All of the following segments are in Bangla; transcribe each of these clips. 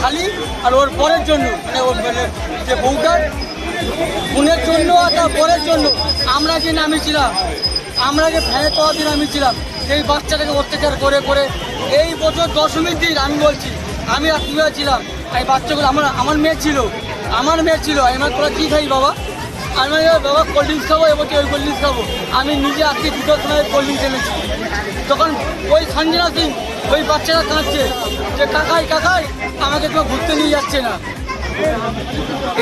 খালি আর ওর পরের জন্য মানে ওর মানে যে বউটার, বোনের জন্য আর তার পরের জন্য আমরা যে নামিয়েছিলাম, আমরা যে ফ্যানে পাওয়া দিয়ে নামিয়েছিলাম, সেই বাচ্চাটাকে অত্যাচার করে করে এই বছর দশমীর দিন আমি বলছি, আমি আর তুলে ছিলাম এই বাচ্চাগুলো আমার আমার মেয়ে ছিল, আমার মেয়ে ছিল। আমার তোরা কী খাই বাবা? আমি বাবা কোল্ড ড্রিঙ্কস খাব এবছর ওই কোল্ড ড্রিঙ্কস খাব। আমি নিজে আজকে দুটো সময় কোল্ড ড্রিঙ্কস এনেছি। তখন ওই সঞ্জনা সিং ওই বাচ্চারা কাঁদছে যে কাকাই কাকাই আমাকে তো ঘুরতে নিয়ে যাচ্ছে না।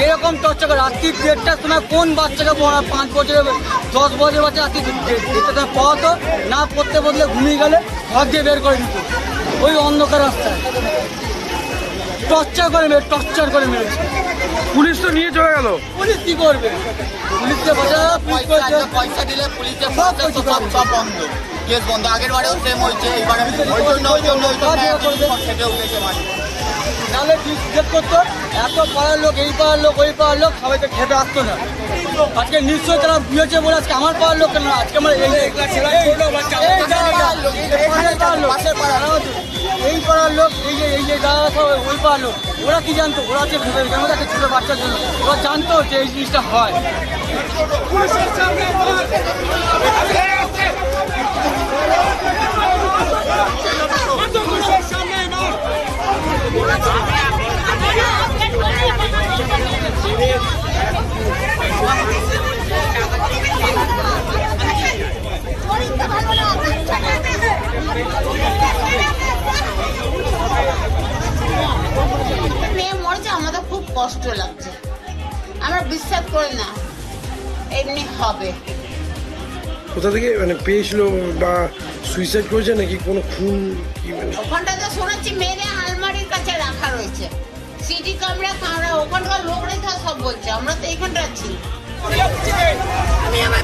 এরকম চর্চা করে রাত্রি দেড়টার সময় কোন বাচ্চাকে পড়া পাঁচ বছরের দশ বছরের বাচ্চা রাত্রি দেড়টা পড়াতো না পড়তে বদলে ঘুমিয়ে গেলে ঘর দিয়ে বের করে দিত। ওই অন্ধকার রাস্তায়। টর্চার করে মেরে টর্চার করে মেরেছে। পুলিশ তো নিয়ে চলে গেল। পুলিশ কি করবে? পুলিশকে বাঁচা পুলিশ পয়সা পয়সা দিলে সব সব বন্ধ। কেস বন্ধ আগের বারেও সেম হয়েছে এইবারে ওই জন্য ওই জন্য ওই জন্য নাহলে জিজ্ঞেস করতো এত পাড়ার লোক এই পাড়ার লোক ওই পাড়ার লোক সবাই তো খেতে আসতো না আজকে নিশ্চয়ই তারা বুঝেছে বলে আজকে আমার পাড়ার লোক কেন আজকে আমার এই এই- পাড়ার লোক, এই যে এই যে দাদা ওই পাড়ার লোক ওরা কি জানতো ওরা যে ভেবে যেমন একটা ছোটো বাচ্চার জন্য ওরা জানতো যে এই জিনিসটা হয় কষ্ট লাগছে আমরা বিশ্বাস করি না এমনি হবে কোথা থেকে মানে পেয়েছিল বা সুইসাইড করেছে নাকি কোনো খুন কি মানে ওখানটাতে শুনেছি মেরে আলমারির কাছে রাখা রয়েছে সিটি ক্যামেরা কামরা ওখানকার লোকরাই তো সব বলছে আমরা তো এইখানটা আছি আমরা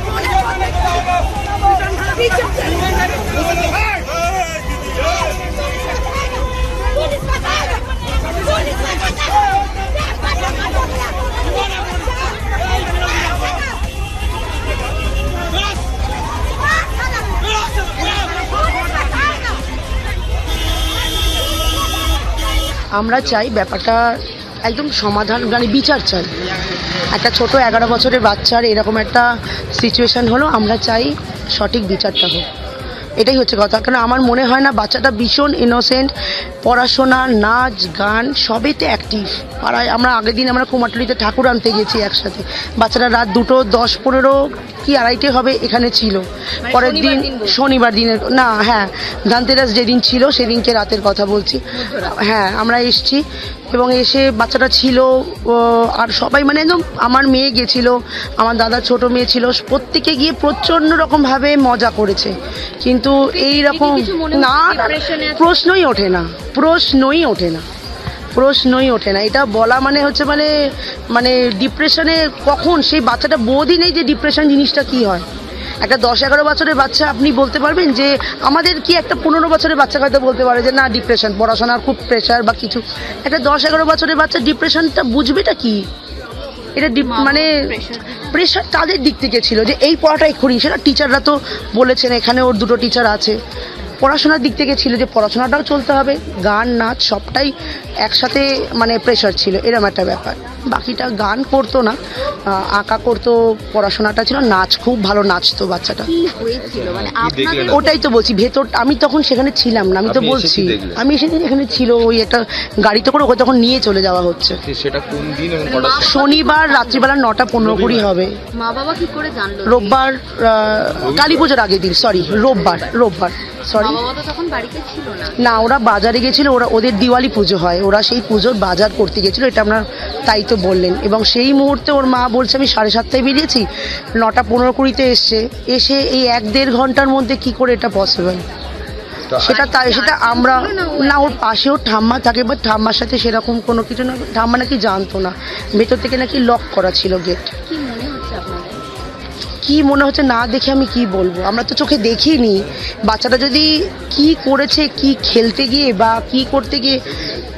চাই ব্যাপারটা একদম সমাধান মানে বিচার চাই। একটা ছোট এগারো বছরের বাচ্চার এরকম একটা সিচুয়েশন হলো, আমরা চাই সঠিক বিচারটা হোক। এটাই হচ্ছে কথা। কারণ আমার মনে হয় না বাচ্চাটা ভীষণ ইনোসেন্ট পড়াশোনা নাচ গান সবেতে অ্যাক্টিভ পাড়ায় আমরা আগের দিন আমরা কুমারটুলিতে ঠাকুর আনতে গেছি একসাথে। বাচ্চারা রাত দুটো দশ পনেরো কি আড়াইটে হবে এখানে ছিল। পরের দিন শনিবার দিনের না হ্যাঁ ধানতেরাস যেদিন ছিল সেদিনকে রাতের কথা বলছি। হ্যাঁ আমরা এসছি। এবং এসে বাচ্চাটা ছিল আর সবাই মানে একদম আমার মেয়ে গেছিল আমার দাদা ছোট মেয়ে ছিল প্রত্যেকে গিয়ে প্রচণ্ড রকমভাবে মজা করেছে। কিন্তু এই রকম না না, প্রশ্নই ওঠে না প্রশ্নই ওঠে না প্রশ্নই ওঠে না। এটা বলা মানে হচ্ছে মানে মানে ডিপ্রেশনে কখন সেই বাচ্চাটা বোধই নেই যে ডিপ্রেশন জিনিসটা কি হয়। একটা দশ এগারো বছরের বাচ্চা আপনি বলতে পারবেন যে আমাদের কি একটা পনেরো বছরের বাচ্চা হয়তো বলতে পারে যে না ডিপ্রেশন পড়াশোনার খুব প্রেশার বা কিছু। একটা দশ এগারো বছরের বাচ্চা ডিপ্রেশনটা বুঝবেটা কি? এটা মানে প্রেশার তাদের দিক থেকে ছিল? যে এই পড়াটাই করি সেটা টিচাররা তো বলেছেন এখানে ওর দুটো টিচার আছে। পড়াশোনার দিক থেকে ছিল যে পড়াশোনাটাও চলতে হবে গান নাচ সবটাই একসাথে মানে প্রেশার ছিল এরম একটা ব্যাপার। বাকিটা গান করতো না আঁকা করতো পড়াশোনাটা ছিল নাচ খুব ভালো নাচতো বাচ্চাটা। ওটাই তো বলছি ভেতর আমি তখন সেখানে ছিলাম না আমি তো বলছি আমি এসে এখানে ছিল ওই একটা গাড়িতে করে ওকে তখন নিয়ে চলে যাওয়া হচ্ছে। সেটা কোন দিন সময়? শনিবার রাত্রিবেলা নটা পনেরো কুড়ি হবে। মা বাবা কি করে জানলো? রোববার কালী পুজোর আগের দিন সরি রোববার রোববার। সরি না। না ওরা বাজারে গেছিল ওরা ওদের দিওয়ালি পুজো হয়। ওরা সেই পুজোর বাজার করতে গেছিল এটা আপনার তাই তো বললেন। এবং সেই মুহূর্তে ওর মা বলছে আমি সাড়ে সাতটায় বেরিয়েছি নটা পনেরো কুড়িতে এসছে। এসে এই এক দেড় ঘণ্টার মধ্যে কি করে এটা পসিবল সেটা তাই সেটা আমরা না ওর। পাশেও ঠাম্মা থাকে বাট ঠাম্মার সাথে সেরকম কোনো কিছু না ঠাম্মা নাকি জানতো না। ভেতর থেকে নাকি লক করা ছিল গেট কি মনে হচ্ছে না দেখে আমি কি বলব? আমরা তো চোখে দেখিনি। বাচ্চাটা যদি কি করেছে কি খেলতে গিয়ে বা কি করতে গিয়ে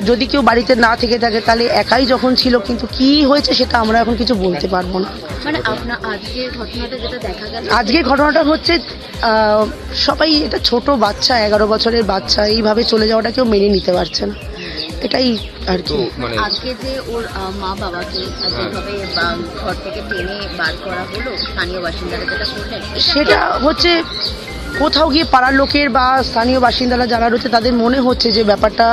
যদি কেউ বাড়িতে না থেকে থাকে তাহলে একাই যখন ছিল কিন্তু কি হয়েছে সেটা আমরা এখন কিছু বলতে পারব না। মানে আপনার আজকের ঘটনাটা যেটা দেখা গেল। আজকের ঘটনাটা হচ্ছে সবাই এটা ছোট বাচ্চা এগারো বছরের বাচ্চা এইভাবে চলে যাওয়াটা কেউ মেনে নিতে পারছে না। এটাই আর কি। মানে আজকে যে ওর মা বাবাকে যেভাবে ঘর থেকে টেনে বার করা হলো স্থানীয় বাসিন্দারা যেটা করলেন সেটা হচ্ছে কোথাও গিয়ে পাড়ার লোকের বা স্থানীয় বাসিন্দারা যারা রয়েছে তাদের মনে হচ্ছে যে ব্যাপারটা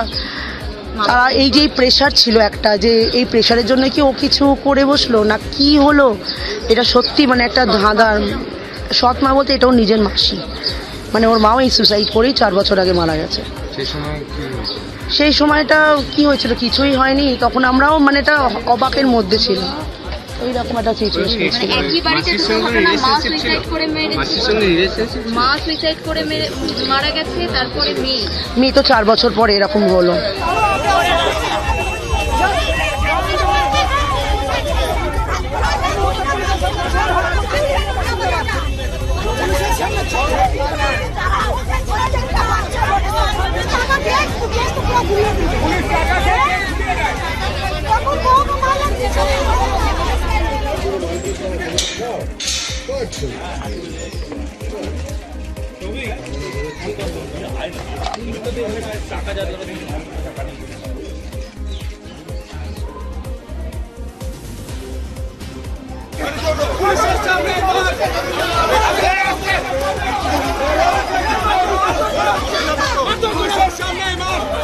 তারা এই যে প্রেশার ছিল একটা যে এই প্রেশারের জন্য কি ও কিছু করে বসল না কি হলো এটা সত্যি মানে একটা ধাঁধার সৎ মা বলতে এটাও নিজের মাসি। মানে ওর মাও এই সুসাইড করেই চার বছর আগে মারা গেছে। সেই সময় কি সেই সময়টা কি হয়েছিল কিছুই হয়নি। তখন আমরাও মানে এটা অবাকের মধ্যে ছিলাম। ওই রকম একটা সিচুয়েশন ছিল। একই বাড়িতে দুটো মা সুইসাইড করে মেরেছে? মা সুইসাইড করে মেরে মারা গেছে তারপরে মেয়ে? মেয়ে তো চার বছর পরে এরকম হলো। পুলিশের সামনে